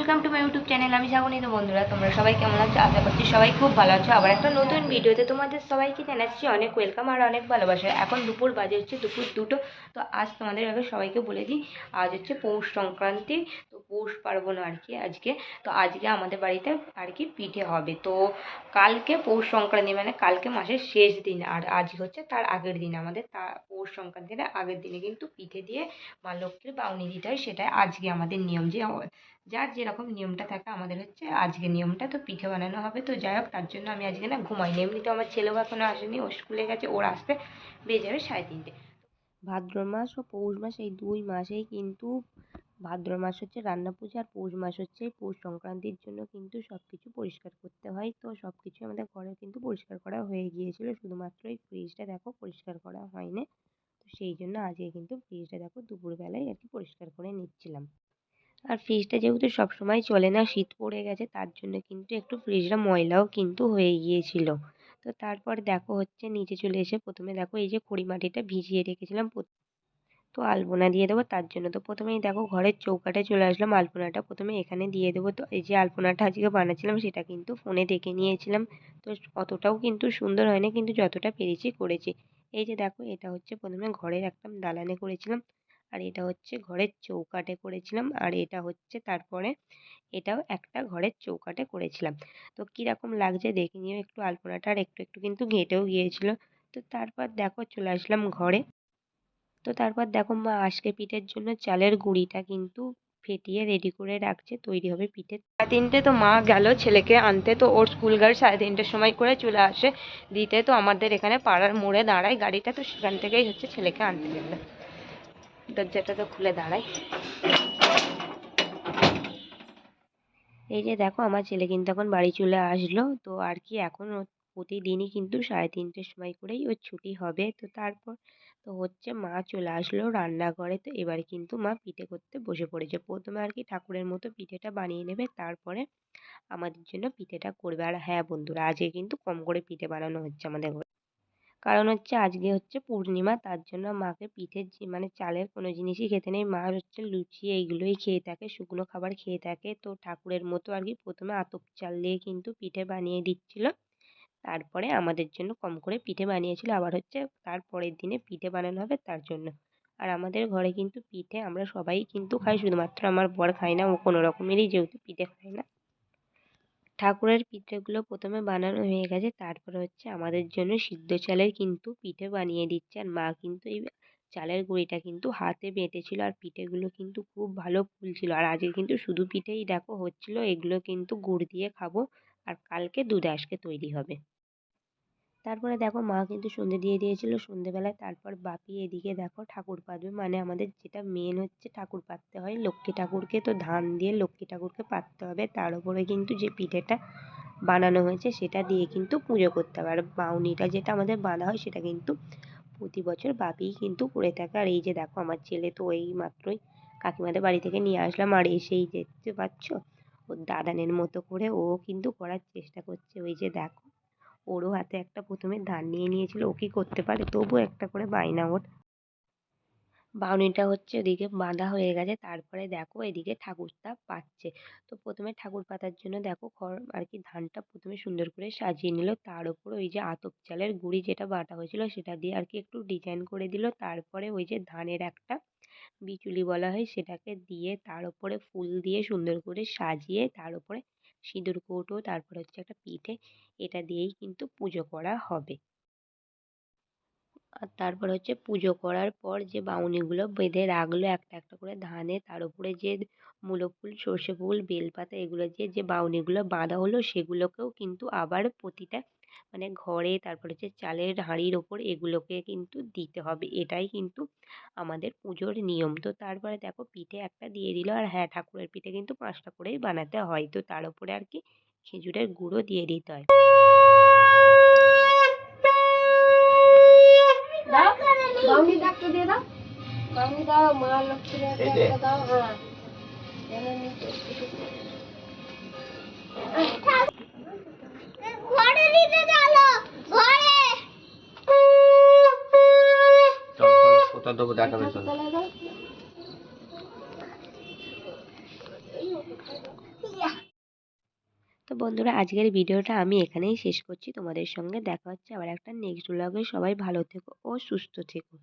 Welcome to my YouTube channel আমি তো বন্ধুরা, তোমরা সবাই কেমন আছো? আশা করছি সবাই খুব ভালো আছো। আবার একটা নতুন ভিডিওতে তোমাদের সবাইকে জানাচ্ছি অনেক ওয়েলকাম আর অনেক ভালোবাসা। এখন দুপুর বাজে হচ্ছে দুপুর দুটো, তো আজ তোমাদের আগে সবাইকে বলে দিই, আজ হচ্ছে পৌষ সংক্রান্তি, তো পৌষ পার্বণ আর কি আজকে। তো আজকে আমাদের বাড়িতে আর কি পিঠে হবে। তো কালকে পৌষ সংক্রান্তি মানে কালকে মাসের শেষ দিন, আর আজ হচ্ছে তার আগের দিন। আমাদের তা পৌষ সংক্রান্তির আগের দিনে কিন্তু পিঠে দিয়ে মা লক্ষ্মীর বাউনি দিতে হয়, সেটাই আজকে আমাদের নিয়ম যে যার যেরকম নিয়মটা থাকে আমাদের হচ্ছে আজকে নিয়মটা। তো পিঠে বানানো হবে। তো যাই হোক, তার জন্য আমি আজকে না ঘুমাইনি। এমনিতে আমার ছেলেও এখনও আসেনি। ও স্কুলে গেছে, ওর আসতে বেজে যাবে সাড়ে তিনটে। ভাদ্র মাস ও পৌষ মাস, এই দুই মাসেই কিন্তু ভাদ্র মাস হচ্ছে রান্না পুজো আর পৌষ মাস হচ্ছে পৌষ সংক্রান্তির জন্য কিন্তু সব কিছু পরিষ্কার করতে হয়। তো সব কিছু আমাদের ঘরে কিন্তু পরিষ্কার করা হয়ে গিয়েছিল। শুধুমাত্র এই ফ্রিজটা দেখো পরিষ্কার করা হয়নি। তো সেই জন্য আজকে কিন্তু ফ্রিজটা দেখো দুপুরবেলায় আর কি পরিষ্কার করে নিচ্ছিলাম। আর ফ্রিজটা যেহেতু সবসময় চলে না, শীত পড়ে গেছে, তার জন্য কিন্তু একটু ফ্রিজটা ময়লাও কিন্তু হয়ে গিয়েছিল। তো তারপর দেখো হচ্ছে নিচে চলে এসে প্রথমে দেখো এই যে খড়ি মাটিটা ভিজিয়ে রেখেছিলাম তো আলপনা দিয়ে দেবো, তার জন্য তো প্রথমেই দেখো ঘরের চৌকাঠে চলে আসলাম, আলপনাটা প্রথমে এখানে দিয়ে দেবো। তো এই যে আলপনাটা আজকে বানাচ্ছিলাম, সেটা কিন্তু ফোনে দেখে নিয়েছিলাম। তো অতটাও কিন্তু সুন্দর হয়নি, কিন্তু যতটা পেরেছি করেছি। এই যে দেখো, এটা হচ্ছে প্রথমে ঘরের একটা দালানে করেছিলাম। আর এটা হচ্ছে ঘরের চৌকাঠে করেছিলাম। আর এটা হচ্ছে তারপরে এটাও একটা ঘরের চৌকাঠে করেছিলাম। তো কীরকম লাগছে দেখে নিও। একটু আলপনাটা আর একটু একটু কিন্তু ঘেঁটেও গিয়েছিল। তো তারপর দেখো চলে আসলাম ঘরে। তো তারপর দেখো মা আজকে পিঠের জন্য চালের গুঁড়িটা কিন্তু ফেটিয়ে রেডি করে রাখছে। তৈরি হবে পিঠে। সাড়ে তিনটে তো মা গেল ছেলেকে আনতে। তো ওর স্কুল গাড়ি সাড়ে তিনটের সময় করে চলে আসে। দিতে তো আমাদের এখানে পাড়ার মোড়ে দাঁড়ায়। গাড়িটা তো সেখান থেকেই হচ্ছে ছেলেকে আনতে গেলে। দরজাটা তো খুলে দাঁড়ায় এই যে দেখো, আমার ছেলে কিন্তু এখন বাড়ি চলে আসলো। তো আর কি, এখন প্রতিদিনই কিন্তু সাড়ে তিনটের সময় করেই ওর ছুটি হবে। তো তারপর তো হচ্ছে মা চলে আসলো রান্নাঘরে। তো এবার কিন্তু মা পিঠে করতে বসে পড়েছে। প্রথমে আর কি ঠাকুরের মতো পিঠেটা বানিয়ে নেবে, তারপরে আমাদের জন্য পিঠেটা করবে। আর হ্যাঁ বন্ধুরা, আজকে কিন্তু কম করে পিঠে বানানো হচ্ছে আমাদের কারণ হচ্ছে আজকে হচ্ছে পূর্ণিমা, তার জন্য মাকে পিঠের মানে চালের কোনো জিনিসই খেতে নেই। মা হচ্ছে লুচি এইগুলোই খেয়ে থাকে, শুকনো খাবার খেয়ে থাকে। তো ঠাকুরের মতো আর কি প্রথমে আতপ চাল দিয়ে কিন্তু পিঠে বানিয়ে দিচ্ছিল। তারপরে আমাদের জন্য কম করে পিঠে বানিয়েছিল। আবার হচ্ছে তার পরের দিনে পিঠে বানানো হবে তার জন্য। আর আমাদের ঘরে কিন্তু পিঠে আমরা সবাই কিন্তু খাই। শুধুমাত্র আমার বর খায় না, ও কোনো রকমেরই যেহেতু পিঠে খায় না। ঠাকুরের পিঠেগুলো প্রথমে বানানো হয়ে গেছে, তারপরে হচ্ছে আমাদের জন্য সিদ্ধ চালের কিন্তু পিঠে বানিয়ে দিচ্ছে। আর মা কিন্তু এই চালের গুঁড়িটা কিন্তু হাতে বেঁটেছিল আর পিঠেগুলো কিন্তু খুব ভালো ফুলছিল। আর আজকে কিন্তু শুধু পিঠেই দেখো হচ্ছিল, এগুলো কিন্তু গুড় দিয়ে খাব। আর কালকে দুধ আজকে তৈরি হবে। তারপরে দেখো মা কিন্তু সন্ধে দিয়ে দিয়েছিল। সন্ধেবেলায় তারপর বাপি এদিকে দেখো ঠাকুর পাতবে মানে আমাদের যেটা মেন হচ্ছে ঠাকুর পাততে হয়। লক্ষ্মী ঠাকুরকে তো ধান দিয়ে লক্ষ্মী ঠাকুরকে পাততে হবে। তার উপরে কিন্তু যে পিঠেটা বানানো হয়েছে সেটা দিয়ে কিন্তু পুজো করতে হবে। আর বাউনিটা যেটা আমাদের বাঁধা হয় সেটা কিন্তু প্রতি বছর বাপিই কিন্তু করে থাকে। আর এই যে দেখো আমার ছেলে তো এই মাত্রই কাকিমাদের বাড়ি থেকে নিয়ে আসলাম। আর এসেই দেখতে পাচ্ছ, ওর দাদানের মতো করে ও কিন্তু করার চেষ্টা করছে। ওই যে দেখো ওরও হাতে একটা প্রথমে ধান নিয়ে নিয়েছিল, ও কি করতে পারে? তবুও একটা করে বায়না ওর। বাউনিটা হচ্ছে ওদিকে বাঁধা হয়ে গেছে, তারপরে দেখো এদিকে ঠাকুরটা পাচ্ছে। তো প্রথমে ঠাকুর পাতার জন্য দেখো খড় আর কি ধানটা প্রথমে সুন্দর করে সাজিয়ে নিল, তার উপর ওই যে আতপ চালের গুঁড়ি যেটা বাটা হয়েছিল সেটা দিয়ে আর কি একটু ডিজাইন করে দিল, তারপরে ওই যে ধানের একটা বিচুলি বলা হয় সেটাকে দিয়ে তার উপরে ফুল দিয়ে সুন্দর করে সাজিয়ে তার উপরে সিঁদুর কৌটো তারপর হচ্ছে একটা পিঠে এটা দিয়েই কিন্তু পুজো করা হবে। আর তারপর হচ্ছে পুজো করার পর যে বাউনিগুলো বেঁধে রাখল একটা একটা করে ধানে, তার উপরে যে মূলো ফুল, সর্ষে ফুল, বেলপাতা, এগুলো দিয়ে যে বাউনিগুলো বাঁধা হলো সেগুলোকেও কিন্তু আবার প্রতিটা মানে ঘরে, তারপর হচ্ছে চালের হাঁড়ির ওপর এগুলোকে কিন্তু দিতে হবে। এটাই কিন্তু আমাদের পুজোর নিয়ম। তো তারপরে দেখো পিঠে একটা দিয়ে দিল আর হ্যাঁ ঠাকুরের পিঠে কিন্তু পাঁচটা করেই বানাতে হয়। তো তার উপরে আর কি খেজুরের গুঁড়ো দিয়ে দিতে হয়। দাও বাউনি ডাকটা দিয়ে দাও। বাউনি দাও মা লক্ষ্মীর একটা দাও হ্যাঁ ঘরে। দিতে চলো ঘরে কোথাও দেবো দেখাবে চল তলায় দাও বন্ধুরা, আজকের ভিডিওটা আমি এখানেই শেষ করছি। তোমাদের সঙ্গে দেখা হচ্ছে আবার একটা নেক্সট ব্লগে সবাই ভালো থেকো ও সুস্থ থেকো।